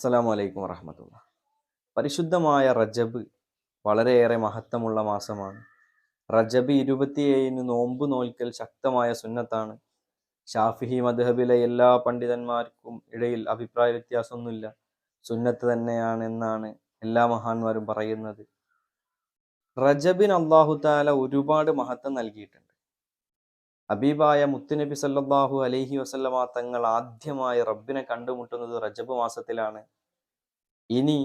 അസ്സലാമു വലൈക്കും വറഹമത്തുള്ള. പരിശുദ്ധമായ റജബ് വളരെയേറെ മഹത്വമുള്ള മാസമാണ്. റജബ് ഇരുപത്തിയേഴിന് നോമ്പ് നോൽക്കൽ ശക്തമായ സുന്നത്താണ്. ഷാഫിഹി മദ്ഹബിലെ എല്ലാ പണ്ഡിതന്മാർക്കും ഇടയിൽ അഭിപ്രായ വ്യത്യാസമൊന്നുമില്ല. സുന്നത്ത് തന്നെയാണെന്നാണ് എല്ലാ മഹാന്മാരും പറയുന്നത്. റജബിന് അള്ളാഹു താല ഒരുപാട് മഹത്വം നൽകിയിട്ടുണ്ട്. ഹബീബായ മുത്തുനബി സല്ലാഹു അലൈഹി വസല്ലമ തങ്ങൾ ആദ്യമായി റബ്ബിനെ കണ്ടുമുട്ടുന്നത് റജബ് മാസത്തിലാണ്. ഇനി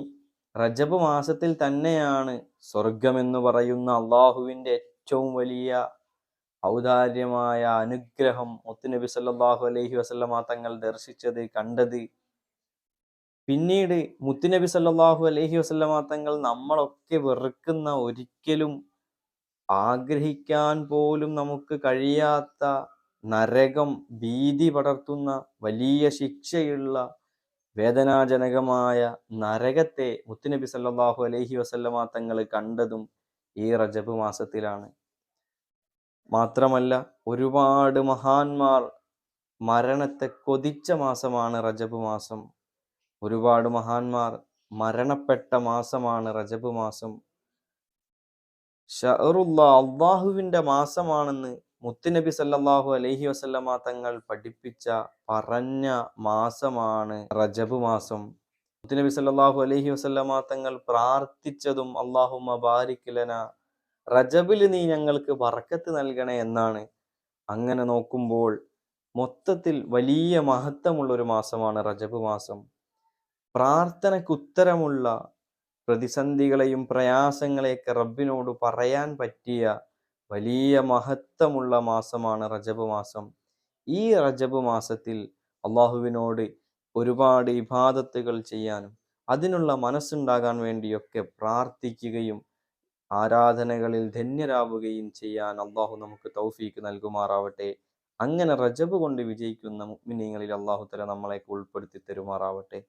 റജബ് മാസത്തിൽ തന്നെയാണ് സ്വർഗമെന്ന് പറയുന്ന അള്ളാഹുവിന്റെ ഏറ്റവും വലിയ ഔദാര്യമായ അനുഗ്രഹം മുത്തുനബി സല്ലാഹു അലൈഹി വസല്ലമ തങ്ങൾ ദർശിച്ചത് കണ്ടത്. പിന്നീട് മുത്തുനബി സല്ലാഹു അലൈഹി വസല്ലമ തങ്ങൾ നമ്മളൊക്കെ വെറുക്കുന്ന ഒരിക്കലും ആഗ്രഹിക്കാൻ പോലും നമുക്ക് കഴിയാത്ത നരകം ഭീതി പടർത്തുന്ന വലിയ ശിക്ഷയുള്ള വേദനാജനകമായ നരകത്തെ മുത്തുനബി സല്ലാഹു അലഹി വസല്ലമ തങ്ങൾ കണ്ടതും ഈ റജബ് മാസത്തിലാണ്. മാത്രമല്ല ഒരുപാട് മഹാന്മാർ മരണത്തെ കൊതിച്ച മാസമാണ് റജബ് മാസം. ഒരുപാട് മഹാന്മാർ മരണപ്പെട്ട മാസമാണ് റജബ് മാസം. ഷഹറുല്ല അള്ളാഹുവിന്റെ മാസമാണെന്ന് മുത്തുനബി സല്ലാഹു അലഹി വസല്ലമ തങ്ങൾ പഠിപ്പിച്ച പറഞ്ഞ മാസമാണ് റജബ് മാസം. മുത്തുനബി സല്ലാഹു അലഹി വസല്ലമ തങ്ങൾ പ്രാർത്ഥിച്ചതും അള്ളാഹുമ ബാരിക് ലന റജബിൽ നീ ഞങ്ങൾക്ക് വറക്കത്ത് നൽകണേ എന്നാണ്. അങ്ങനെ നോക്കുമ്പോൾ മൊത്തത്തിൽ വലിയ മഹത്വമുള്ള ഒരു മാസമാണ് റജബ് മാസം. പ്രാർത്ഥനയ്ക്ക് ഉത്തരമുള്ള പ്രതിസന്ധികളെയും പ്രയാസങ്ങളെയൊക്കെ റബ്ബിനോട് പറയാൻ പറ്റിയ വലിയ മഹത്വമുള്ള മാസമാണ് റജബ് മാസം. ഈ റജബ് മാസത്തിൽ അള്ളാഹുവിനോട് ഒരുപാട് ഇബാദത്തുകൾ ചെയ്യാനും അതിനുള്ള മനസ്സുണ്ടാകാൻ വേണ്ടിയൊക്കെ പ്രാർത്ഥിക്കുകയും ആരാധനകളിൽ ധന്യരാവുകയും ചെയ്യാൻ അള്ളാഹു നമുക്ക് തൗഫീക്ക് നൽകുമാറാവട്ടെ. അങ്ങനെ റജബ് കൊണ്ട് വിജയിക്കുന്ന മുഗ്മിനീങ്ങളിൽ അള്ളാഹു തല നമ്മളെ ഉൾപ്പെടുത്തി തരുമാറാവട്ടെ.